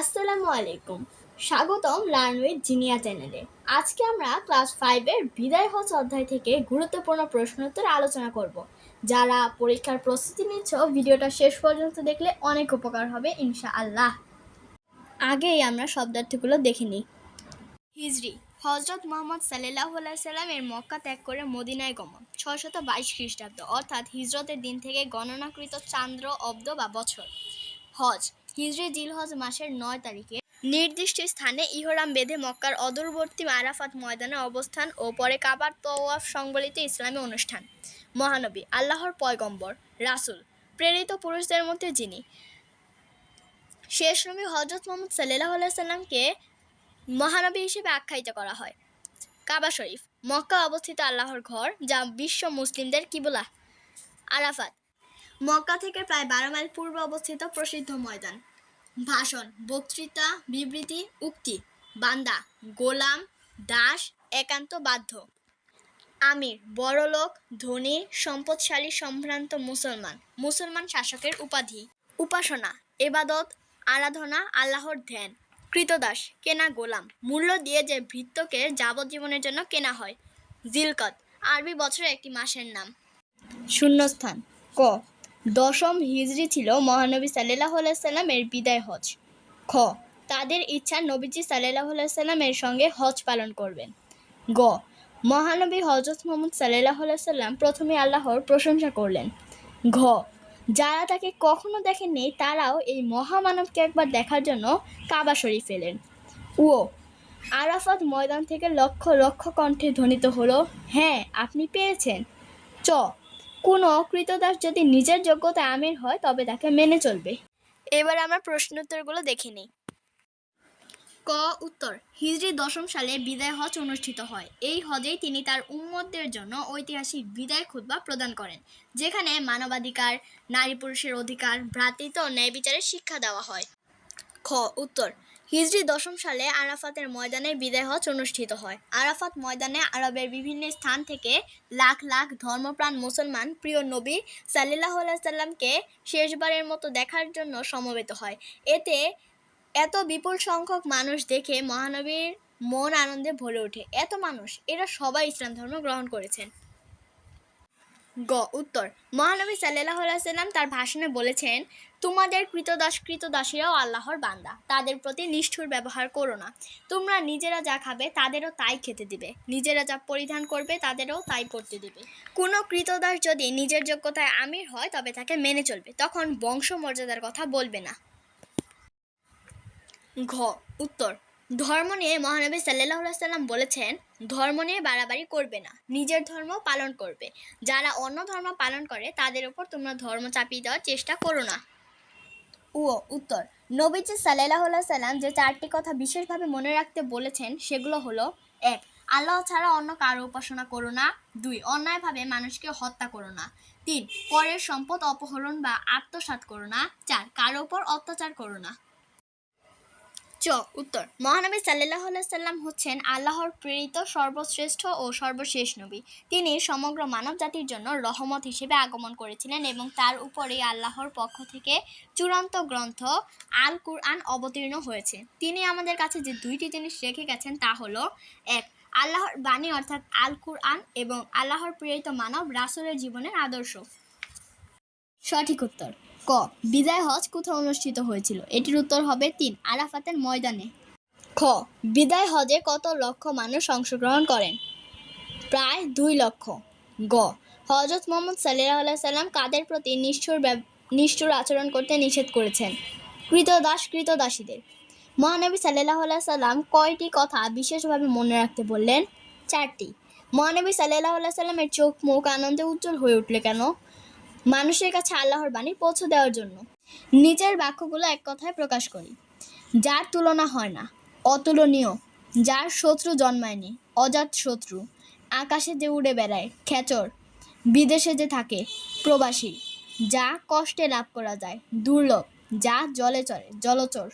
আসসালামু আলাইকুম। স্বাগতম লার্ন উইথ জিনিয়া চ্যানেলে আজকে আমরা ক্লাস ফাইভের বিদায় হজ অধ্যায় থেকে গুরুত্বপূর্ণ প্রশ্নোত্তর আলোচনা করব। যারা পরীক্ষার প্রস্তুতি নিচ্ছ, ভিডিওটা শেষ পর্যন্ত দেখলে অনেক উপকার হবে, ইনশাআল্লাহ। আগেই আমরা শব্দার্থগুলো দেখে নিই। হিজরি হজরত মোহাম্মদ সাল্লাহ সাল্লামের মক্কা ত্যাগ করে মদিনায় গমন, ছয়শত বাইশ খ্রিস্টাব্দ, অর্থাৎ হিজরতের দিন থেকে গণনাকৃত চান্দ্র, অব্দ বা বছর। হজ হিজরি জিলহজ মাসের নয় তারিখে। নির্দিষ্ট স্থানে ইহরাম বেঁধে মক্কার অদূরবর্তী আরাফাত ময়দানে অবস্থান ও পরে কাবার তওয়াফ সংবলিত ইসলামী অনুষ্ঠান। মহানবী, আল্লাহর পয়গম্বর, রাসূল, প্রেরিত পুরুষদের মধ্যে যিনি। শেষ নবী হজরত মোহাম্মদ সাল্লাহ সাল্লামকে মহানবী হিসেবে আখ্যায়িত করা হয়। কাবা শরীফ মক্কা অবস্থিত আল্লাহর ঘর, যা বিশ্ব মুসলিমদের কিবলা, আরাফাত। মক্কা থেকে প্রায় বারো মাইল পূর্বে অবস্থিত প্রসিদ্ধ ময়দান। ভাষণ, বক্তৃতা, বিবৃতি, উক্তি, বান্দা, গোলাম, দাস, একান্ত বাধ্য। আমির, বড়লোক, ধনী, সম্পদশালী, সম্ভ্রান্ত মুসলমান মুসলমান শাসকের উপাধি। উপাসনা, এবাদত, আরাধনা, আল্লাহর ধ্যান। কৃতদাস, কেনা গোলাম, মূল্য দিয়ে যে ভৃত্যকে যাবজ্জীবনের জন্য কেনা হয়। জিলকত, আরবি বছরের একটি মাসের নাম। শূন্যস্থান, ক দশম হিজরি ছিল মহানবী সাল্লাহ সাল্লামের বিদায় হজ। খ, তাদের ইচ্ছা নবীজি সাল্লাহ সাল্লামের সঙ্গে হজ পালন করবেন। গ, মহানবী হজরত মোহাম্মদ সাল্লাহ সাল্লাম প্রথমে আল্লাহর প্রশংসা করলেন। ঘ, যারা তাকে কখনো দেখেননি তারাও এই মহামানবকে একবার দেখার জন্য কাবা শরীফ এলেন। ও আরাফাত ময়দান থেকে লক্ষ লক্ষ কণ্ঠে ধ্বনিত হলো হ্যাঁ আপনি পেয়েছেন। চ কোনো কৃতদাস যদি নিজের যোগ্যতা আমির হয় তবে তাকে মেনে চলবে। এবার আমার আমরা প্রশ্নোত্তরগুলো দেখে নিই। ক উত্তর হিজরি দশম সালে বিদায় হজ অনুষ্ঠিত হয়। এই হজেই তিনি তার উম্মতদের জন্য ঐতিহাসিক বিদায় খুতবা প্রদান করেন যেখানে মানবাধিকার নারী পুরুষের অধিকার ভ্রাতৃত্ব ন্যায় বিচারের শিক্ষা দেওয়া হয়। খ উত্তর হিজরি দশম সালে আরাফাতের ময়দানে বিদায় হজ অনুষ্ঠিত হয়। আরাফাত ময়দানে আরবের বিভিন্ন স্থান থেকে লাখ লাখ ধর্মপ্রাণ মুসলমান প্রিয় নবী সাল্লাহ সাল্লামকে শেষবারের মতো দেখার জন্য সমবেত হয়। এতে এত বিপুল সংখ্যক মানুষ দেখে মহানবীর মন আনন্দে ভরে ওঠে। এত মানুষ, এরা সবাই ইসলাম ধর্ম গ্রহণ করেছেন। গ, উত্তর। মহানবী সাল্লাহ সাল্লাম তার ভাষণে বলেছেন, তোমাদের কৃতদাস কৃতদাসীরাও আল্লাহর বান্দা। তাদের প্রতি নিষ্ঠুর ব্যবহার করো না। তোমরা নিজেরা যা খাবে, তাদেরও তাই খেতে দিবে। নিজেরা যা পরিধান করবে, তাদেরও তাই পরতে দিবে। কোনো কৃতদাস যদি নিজের যোগ্যতায় আমির হয়, তবে তাকে মেনে চলবে। তখন বংশ মর্যাদার কথা বলবে না। ঘ, উত্তর। ধর্ম নিয়ে মহানবী সাল্লাহ সাল্লাম বলেছেন, ধর্ম নিয়ে বাড়াবাড়ি করবে না, নিজের ধর্ম পালন করবে। যারা অন্য ধর্ম পালন করে, তাদের উপর তোমরা ধর্ম চাপিয়ে দেওয়ার চেষ্টা করো না। ও, উত্তর। নবীজি সাল্লাহ সাল্লাম যে চারটি কথা বিশেষভাবে মনে রাখতে বলেছেন, সেগুলো হলো, এক, আল্লাহ ছাড়া অন্য কারও উপাসনা করো না। দুই, অন্যায়ভাবে মানুষকে হত্যা করো না। তিন, পরের সম্পদ অপহরণ বা আত্মসাৎ করো না। চার, কারও উপর অত্যাচার করো না। চ উত্তর। মহানবী সাল্লাহ সাল্লাম হচ্ছেন আল্লাহর প্রেরিত সর্বশ্রেষ্ঠ ও সর্বশেষ নবী। তিনি সমগ্র মানব জাতির জন্য রহমত হিসেবে আগমন করেছিলেন এবং তার উপরেই আল্লাহর পক্ষ থেকে চূড়ান্ত গ্রন্থ আল কুরআন অবতীর্ণ হয়েছে। তিনি আমাদের কাছে যে দুইটি জিনিস রেখে গেছেন তা হলো, এক, আল্লাহর বাণী অর্থাৎ আল কুরআন এবং আল্লাহর প্রেরিত মানব রাসূলের জীবনের আদর্শ। সঠিক উত্তর। ক, বিদায় হজ কোথায় অনুষ্ঠিত হয়েছিল? এটির উত্তর হবে তিন, আরাফাতের ময়দানে। খ, বিদায় হজে কত লক্ষ মানুষ অংশগ্রহণ করেন? প্রায় দুই লক্ষ। গ, হজরত মোহাম্মদ সাল্লাহ সাল্লাম কাদের প্রতি নিষ্ঠুর নিষ্ঠুর আচরণ করতে নিষেধ করেছেন? কৃতদাস, কৃতদাসীদের। মহানবী সাল্লাহ সাল্লাম কয়টি কথা বিশেষভাবে মনে রাখতে বললেন? চারটি। মহানবী সাল্লাহ সাল্লামের চোখ, মুখ, আনন্দে উজ্জ্বল হয়ে উঠলে কেন? মানুষের কাছে আল্লাহর বাণী পৌঁছে দেওয়ার জন্য। নিজের বাক্যগুলো এক কথায় প্রকাশ করি। যার তুলনা হয় না, অতুলনীয়, যার শত্রু জন্মায়নি, অজাত শত্রু, আকাশে যে উড়ে বেড়ায়, খেচর, বিদেশে যে থাকে, প্রবাসী, যা কষ্টে লাভ করা যায়, দুর্লভ, যা জলে চড়ে, জলচর।